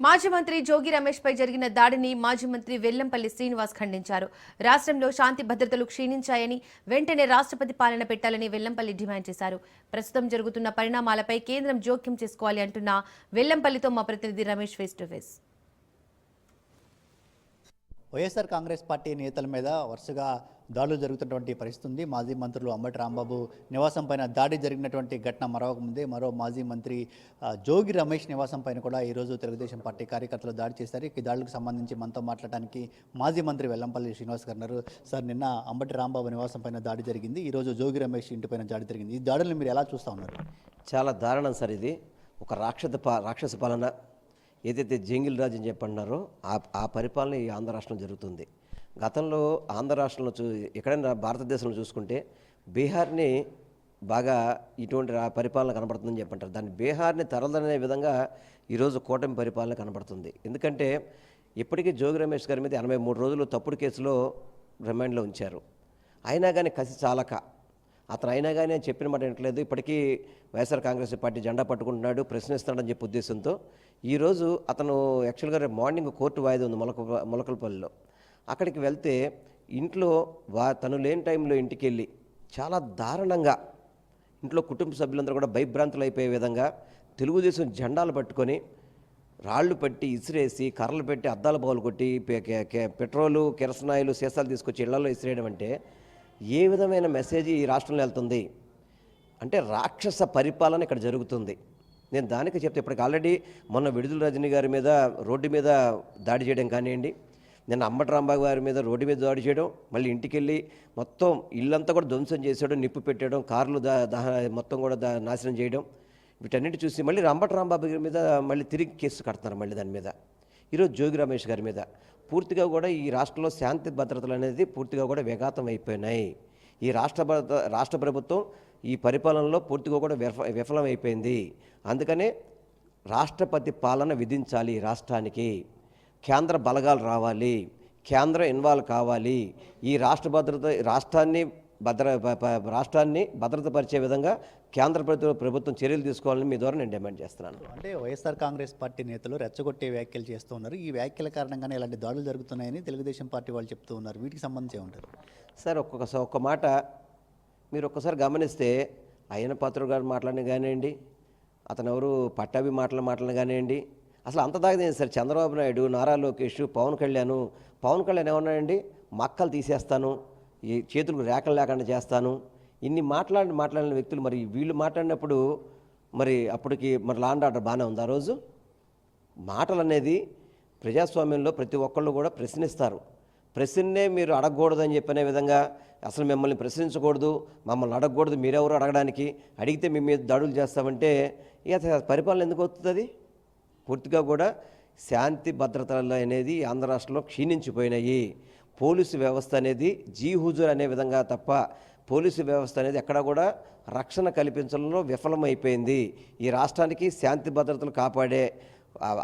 మాజీ మంత్రి జోగి రమేష్ పై జరిగిన దాడిని మాజీ మంత్రి వెల్లంపల్లి శ్రీనివాస్ ఖండించారు. రాష్ట్రంలో శాంతి భద్రతలు క్షీణించాయని వెంటనే రాష్ట్రపతి పాలన పెట్టాలని వెల్లంపల్లి డిమాండ్ చేశారు. ప్రస్తుతం జరుగుతున్న పరిణామాలపై కేంద్రం జోక్యం చేసుకోవాలి అంటున్న వెల్లంపల్లితో మా ప్రతినిధి Ramesh face to face YSR Congress party నేతల మీద వరుసగా దాడులు జరుగుతున్నటువంటి పరిస్థితి ఉంది మాజీ మంత్రులు అంబటి రాంబాబు నివాసం పైన దాడి జరిగినటువంటి ఘటన మరొకముందే మరో మాజీ మంత్రి జోగి రమేష్ నివాసం పైన కూడా ఈరోజు తెలుగుదేశం పార్టీ కార్యకర్తలు దాడి చేశారు. ఈ దాడులకు సంబంధించి మనతో మాట్లాడడానికి మాజీ మంత్రి వెల్లంపల్లి శ్రీనివాస్ గారు సార్ నిన్న అంబటి రాంబాబు నివాసం పైన దాడి జరిగింది. ఈరోజు జోగి రమేష్ ఇంటిపైన దాడి జరిగింది. ఈ దాడులను మీరు ఎలా చూస్తూ ఉన్నారు? చాలా దారుణం సార్ ఇది. ఒక రాక్షస రాక్షస పాలన ఏదైతే జంగిల్ రాజు అని చెప్పన్నారో ఆ ఆ పరిపాలన ఈ ఆంధ్ర రాష్ట్రంలో జరుగుతుంది. గతంలో ఆంధ్ర రాష్ట్రంలో చూ ఎక్కడైనా భారతదేశంలో చూసుకుంటే బీహార్ని బాగా ఇటువంటి పరిపాలన కనబడుతుందని చెప్పంటారు. దాన్ని బీహార్ని తరలదనే విధంగా ఈరోజు కూటమి పరిపాలన కనబడుతుంది. ఎందుకంటే ఇప్పటికీ జోగి రమేష్ గారి మీద ఎనభై మూడు రోజులు తప్పుడు కేసులో రిమాండ్లో ఉంచారు. అయినా కానీ కసి చాలక. అతను అయినా కానీ చెప్పిన మాట వినట్లేదు. ఇప్పటికీ వైఎస్ఆర్ కాంగ్రెస్ పార్టీ జెండా పట్టుకుంటున్నాడు ప్రశ్నిస్తున్నాడని చెప్పే ఉద్దేశంతో ఈరోజు అతను యాక్చువల్గా రేపు మార్నింగ్ కోర్టు వాయిదా ఉంది మొలక మొలకలపల్లిలో. అక్కడికి వెళ్తే ఇంట్లో వా తను లేని టైంలో ఇంటికి వెళ్ళి చాలా దారుణంగా ఇంట్లో కుటుంబ సభ్యులందరూ కూడా భయభ్రాంతులు అయిపోయే విధంగా తెలుగుదేశం జెండాలు పట్టుకొని రాళ్ళు పట్టి ఇసిరేసి కర్రలు పెట్టి అద్దాలు పగలు కొట్టి పెట్రోలు కిరసనాయిలు సీసాలు తీసుకొచ్చి ఇళ్ళలో ఇసిరేయడం అంటే ఏ విధమైన మెసేజ్ ఈ రాష్ట్రంలో వెళ్తుంది? అంటే రాక్షస పరిపాలన ఇక్కడ జరుగుతుంది. నేను దానికి చెప్తే. ఇప్పటికి ఆల్రెడీ మొన్న విడుదల రజనీ గారి మీద రోడ్డు మీద దాడి చేయడం కానివ్వండి నిన్న అంబటి రాంబాబు గారి మీద రోడ్డు మీద దాడి చేయడం మళ్ళీ ఇంటికి వెళ్ళి మొత్తం ఇల్లంతా కూడా ధ్వంసం చేసేయడం నిప్పు పెట్టడం కార్లు దా దహ మొత్తం కూడా దా నాశనం చేయడం వీటన్నిటి చూసి మళ్ళీ అంబటి రాంబాబు గారి మీద మళ్ళీ తిరిగి కేసు కడుతున్నారు మళ్ళీ దాని మీద. ఈరోజు జోగి రమేష్ గారి మీద. పూర్తిగా కూడా ఈ రాష్ట్రంలో శాంతి భద్రతలు అనేది పూర్తిగా కూడా విఘాతం అయిపోయినాయి. ఈ రాష్ట్ర రాష్ట్ర ప్రభుత్వం ఈ పరిపాలనలో పూర్తిగా కూడా విఫ విఫలమైపోయింది అందుకనే రాష్ట్రపతి పాలన విధించాలి ఈ రాష్ట్రానికి. కేంద్ర బలగాలు రావాలి కేంద్రం ఇన్వాల్వ్ కావాలి. ఈ రాష్ట్ర భద్రత రాష్ట్రాన్ని భద్ర రాష్ట్రాన్ని భద్రతపరిచే విధంగా కేంద్ర ప్రభుత్వం ప్రభుత్వం చర్యలు తీసుకోవాలని మీ ద్వారా నేను డిమాండ్ చేస్తున్నాను. అంటే వైఎస్ఆర్ కాంగ్రెస్ పార్టీ నేతలు రెచ్చగొట్టే వ్యాఖ్యలు చేస్తూ ఉన్నారు. ఈ వ్యాఖ్యల కారణంగానే ఇలాంటి దాడులు జరుగుతున్నాయని తెలుగుదేశం పార్టీ వాళ్ళు చెప్తూ ఉన్నారు. వీటికి సంబంధించి ఏమంటారు? సార్ ఒక్కొక్క ఒక్క మాట మీరు ఒక్కసారి గమనిస్తే అయ్యన పాత్రుడు గారు మాట్లాడిన కానివ్వండి అతను ఎవరు పట్టాభి మాటలు మాటలు కానివ్వండి. అసలు అంత దాకా సార్. చంద్రబాబు నాయుడు నారా లోకేష్ పవన్ కళ్యాణ్ పవన్ కళ్యాణ్ ఏమన్నాడండి మక్కలు తీసేస్తాను ఈ చేతులకు రేఖలు లేకుండా చేస్తాను. ఇన్ని మాట్లాడి మాట్లాడిన వ్యక్తులు మరి వీళ్ళు మాట్లాడినప్పుడు మరి అప్పటికి మరి లాండ్ ఆర్డర్ బాగానే ఉంది ఆ రోజు? మాటలు అనేది ప్రజాస్వామ్యంలో ప్రతి ఒక్కళ్ళు కూడా ప్రశ్నిస్తారు. ప్రశ్ననే మీరు అడగకూడదని చెప్పనే విధంగా అసలు మిమ్మల్ని ప్రశ్నించకూడదు మమ్మల్ని అడగకూడదు మీరెవరు అడగడానికి? అడిగితే మీ మీద దాడులు చేస్తామంటే ఇక అసలు పరిపాలన ఎందుకు అవుతుంది పూర్తిగా కూడా శాంతి భద్రతలు అనేది ఆంధ్ర రాష్ట్రంలో క్షీణించిపోయినాయి. పోలీసు వ్యవస్థ అనేది జీ హుజూర్ అనే విధంగా తప్ప పోలీసు వ్యవస్థ అనేది ఎక్కడా కూడా రక్షణ కల్పించడంలో విఫలమైపోయింది. ఈ రాష్ట్రానికి శాంతి భద్రతలు కాపాడే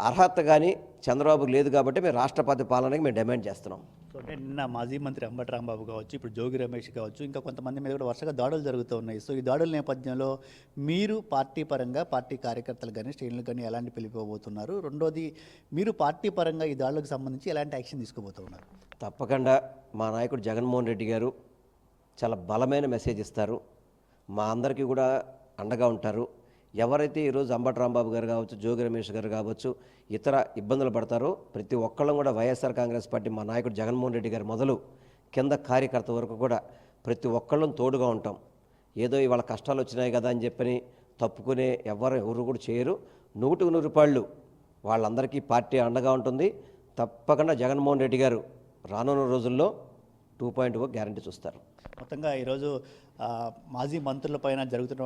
అర్హత కానీ చంద్రబాబు లేదు కాబట్టి మేము రాష్ట్రపతి పాలనకి మేము డిమాండ్ చేస్తున్నాం. సో అంటే నిన్న మాజీ మంత్రి అంబటి రాంబాబు కావచ్చు ఇప్పుడు జోగి రమేష్ కావచ్చు ఇంకా కొంతమంది మీద కూడా వరుసగా దాడులు జరుగుతూ ఉన్నాయి. సో ఈ దాడుల నేపథ్యంలో మీరు పార్టీ పరంగా పార్టీ కార్యకర్తలు కానీ శ్రేణులు కానీ ఎలాంటి పిలిపోబోతున్నారు రెండోది మీరు పార్టీ పరంగా ఈ దాడులకు సంబంధించి ఎలాంటి యాక్షన్ తీసుకోబోతున్నారు? తప్పకుండా మా నాయకుడు జగన్మోహన్ రెడ్డి గారు చాలా బలమైన మెసేజ్ ఇస్తారు. మా అందరికీ కూడా అండగా ఉంటారు. ఎవరైతే ఈరోజు అంబటి రాంబాబు గారు కావచ్చు జోగి రమేష్ గారు కావచ్చు ఇతర ఇబ్బందులు పడతారో ప్రతి ఒక్కళ్ళం కూడా వైఎస్ఆర్ కాంగ్రెస్ పార్టీ మా నాయకుడు జగన్మోహన్ రెడ్డి గారు మొదలు కింద కార్యకర్త వరకు కూడా ప్రతి ఒక్కళ్ళం తోడుగా ఉంటాం. ఏదో ఇవాళ కష్టాలు వచ్చినాయి కదా అని చెప్పని తప్పుకునే ఎవరు ఎవరు కూడా చేయరు. నూటికి నూరు రూపాయలు వాళ్ళందరికీ పార్టీ అండగా ఉంటుంది. తప్పకుండా జగన్మోహన్ రెడ్డి గారు రానున్న రోజుల్లో టూ పాయింట్ ఓ గ్యారంటీ చూస్తారు. మొత్తంగా ఈరోజు మాజీ మంత్రుల పైన జరుగుతున్న